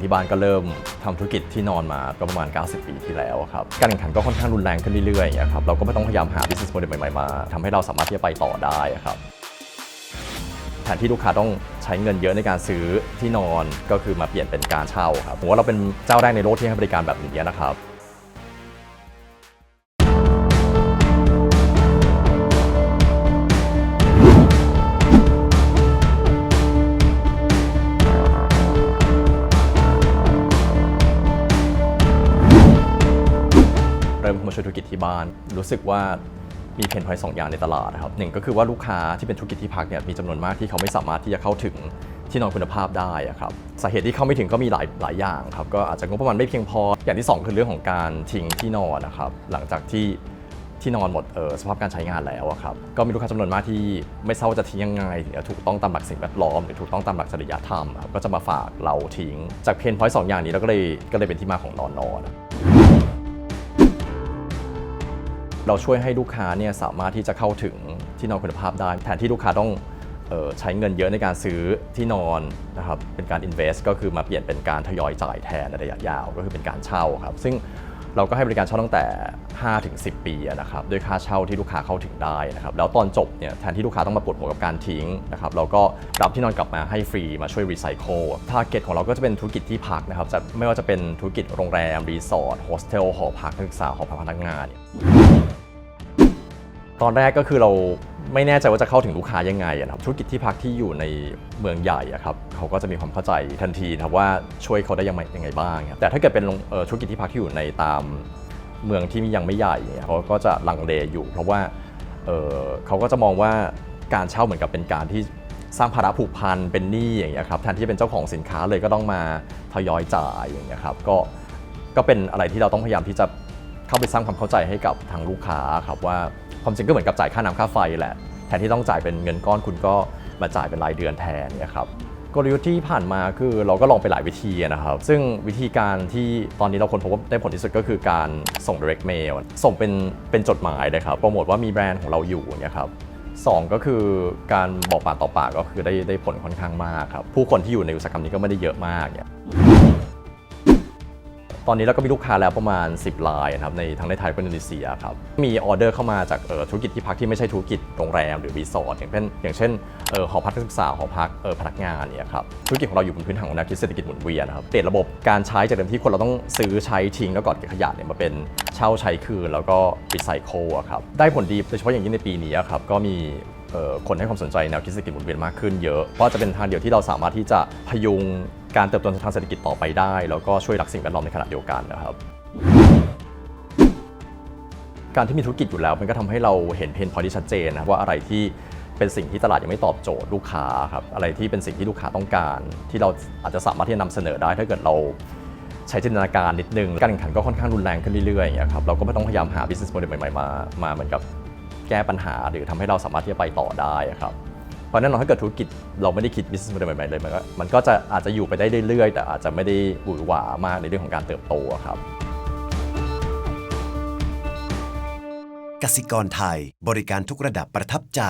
ที่บ้านก็เริ่มทำธุรกิจที่นอนมาก็ประมาณ 90 ปีที่แล้วครับการแข่งขันก็ค่อนข้างรุนแรงขึ้นเรื่อยๆอย่างครับเราก็ไม่ต้องพยายามหา business model ใหม่ๆมาทำให้เราสามารถที่จะไปต่อได้ครับแทนที่ลูกค้าต้องใช้เงินเยอะในการซื้อที่นอนก็คือมาเปลี่ยนเป็นการเช่าครับผมว่าเราเป็นเจ้าแรกในโลกที่ให้บริการแบบนี้นะครับ เริ่มมาช่วยธุรกิจที่บ้าน รู้สึกว่ามีเพนพอยต์สองอย่างในตลาดนะครับหนึ่งก็คือว่าลูกค้าที่เป็นธุรกิจที่พักเนี่ยมีจำนวนมากที่เขาไม่สามารถที่จะเข้าถึงที่นอนคุณภาพได้อะครับสาเหตุที่เข้าไม่ถึงก็มีหลายหลายอย่างครับก็อาจจะงบประมาณไม่เพียงพอ อย่างที่สองคือเรื่องของการทิ้งที่นอนนะครับหลังจากที่ที่นอนหมดเออสภาพการใช้งานแล้วครับก็มีลูกค้าจำนวนมากที่ไม่ทราบว่าจะทิ้งยังไงถึงจะถูกต้องตามหลักสิ่งแวดล้อมหรือถูกต้องตามหลักจริยธรรมครับก็จะมาฝากเราทิ้งจากเพนพอยต์สองอย่างนี้เราก็เลยก็เลยเป็นที่มาของนอนนอน เราช่วยให้ลูกค้าเนี่ยสามารถที่จะเข้าถึงที่นอนคุณภาพได้ แทนที่ลูกค้าต้องออใช้เงินเยอะในการซื้อที่นอนนะครับเป็นการ invest ก็คือมาเปลี่ยนเป็นการทยอยจ่ายแทนในระยะยาวก็คือเป็นการเช่าครับ ซึ่งเราก็ให้บริการเช่าตั้งแต่ 5-10 ปีนะครับด้วยค่าเช่าที่ลูกค้าเข้าถึงได้นะครับ แล้วตอนจบเนี่ยแทนที่ลูกค้าต้องมาปวดหัวกับการทิ้งนะครับเราก็รับที่นอนกลับมาให้ฟรีมาช่วยรีไซเคิลทาร์เก็ตของเราก็จะเป็นธุรกิจที่พักนะครับจะไม่ว่าจะเป็นธุรกิจโรงแรม รีสอร์ทโฮสเทลหอพักนักศึกษาหอพักพนักงานเนี่ย ตอนแรกก็คือเราไม่แน่ใจว่าจะเข้าถึงลูกค้ายังไงนะครับธุรกิจที่พักที่อยู่ในเมืองใหญ่อะครับเขาก็จะมีความเข้าใจทันทีนะครับว่าช่วยเขาได้ยังไงยังไงบ้างครับแต่ถ้าเกิดเป็นธุรกิจที่พักที่อยู่ในตามเมืองที่ยังไม่ใหญ่เขาก็จะลังเลอยู่ เพราะว่าเเขาก็จะมองว่าการเช่าเหมือนกับเป็นการที่สร้างภาระผูกพันเป็นหนี้อย่างเงี้ยครับแทนที่จะเป็นเจ้าของสินค้าเลยก็ต้องมาทยอยจ่ายอย่างเงี้ยครับก็ก็เป็นอะไรที่เราต้องพยายามที่จะ เข้าไปสร้างความเข้าใจให้กับทางลูกค้าครับว่าความจริงก็เหมือนกับจ่ายค่าน้ำค่าไฟแหละ แทนที่ต้องจ่ายเป็นเงินก้อนคุณก็มาจ่ายเป็นรายเดือนแทนเนี่ยครับกลยุทธ์ที่ผ่านมาคือเราก็ลองไปหลายวิธีนะครับ ซึ่งวิธีการที่ตอนนี้เราค้นพบว่าได้ผลที่สุดก็คือการส่ง direct mail ส่งเป็นเป็นจดหมายเลยครับโปรโมทว่ามีแบรนด์ของเราอยู่เนี่ยครับสองก็คือการบอกปากต่อปากก็คือได้ได้ผลค่อนข้างมากครับ ผู้คนที่อยู่ในอุตสาหกรรมนี้ก็ไม่ได้เยอะมากเนี่ย ตอนนี้เราก็มีลูกค้าแล้วประมาณ 10รายนะครับในทั้งในไทยและอินโดนีเซียครับมีออเดอร์เข้ามาจากธุรกิจที่พักที่ไม่ใช่ธุรกิจโรงแรมหรือรีสอร์ทอย่างเช่นอย่างเช่นหอพักนักศึกษาหอพักพนักงานเนี่ยครับธุรกิจของเราอยู่บนพื้นฐานของแนวคิดเศรษฐกิจหมุนเวียนนะครับเปลี่ยนระบบการใช้จากเดิมที่คนเราต้องซื้อใช้ทิ้งแล้วก่อนเก็บขยะเนี่ยมาเป็นเช่าใช้คืนแล้วก็รีไซเคิลครับได้ผลดีโดยเฉพาะอย่างยิ่งในปีนี้ครับก็มี คนให้ความสนใจแนวคิดเศรษฐกิจหมุนเวียนมากขึ้นเยอะ เพราะจะเป็นทางเดียวที่เราสามารถที่จะพยุงการเติบโตทางเศรษฐกิจต่อไปได้ แล้วก็ช่วยรักสิ่งแวดล้อมในขณะเดียวกันนะครับการที่มีธุรกิจอยู่แล้วมันก็ทำให้เราเห็นเพนพอยที่ชัดเจนนะว่าอะไรที่เป็นสิ่งที่ตลาดยังไม่ตอบโจทย์ลูกค้าครับอะไรที่เป็นสิ่งที่ลูกค้าต้องการ ที่เราอาจจะสามารถที่จะนำเสนอได้ ถ้าเกิดเราใช้จินตนาการนิดนึง การแข่งขันก็ค่อนข้างรุนแรงขึ้นเรื่อยๆอย่างเงี้ยครับเราก็ไม่ต้องพยายามหา business model ใหม่ๆมามาเหมือนกับ แก้ปัญหา หรือทำให้เราสามารถที่จะไปต่อได้ครับเพราะแน่นอนถ้าเกิดธุรกิจเราไม่ได้คิด business model ใหม่ๆเลยมันก็มันก็จะอาจจะอยู่ไปได้เรื่อยๆ แต่อาจจะไม่ได้หวือหวามากในเรื่องของการเติบโตครับกสิกรไทยบริการทุกระดับประทับใจ